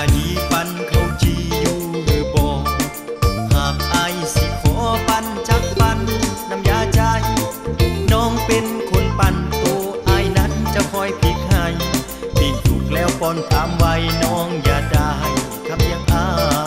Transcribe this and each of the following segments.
าปันเขาจีอยู่บ่หากอายสิขอปันจักปันน้ำยาใจ น้องเป็นคนปันโตอานั้นจะคอยพลิกให้ปีถูกแล้วปนตามไว้น้องอย่าได้ครับยังอา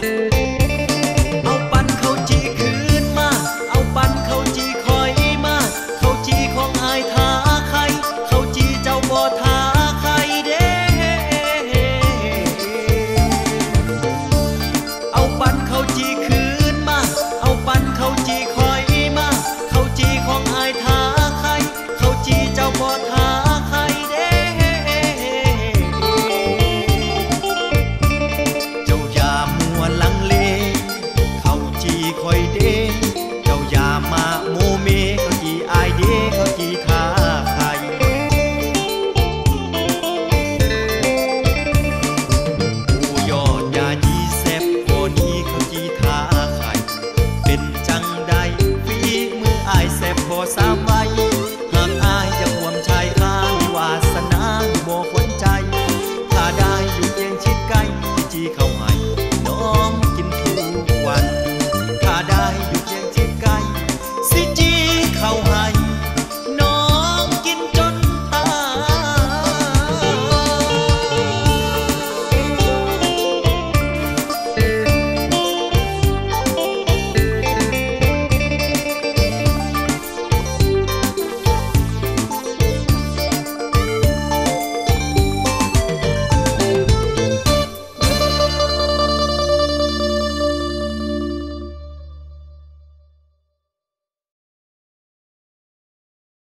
Bye. ัน ถ้าได้อยู่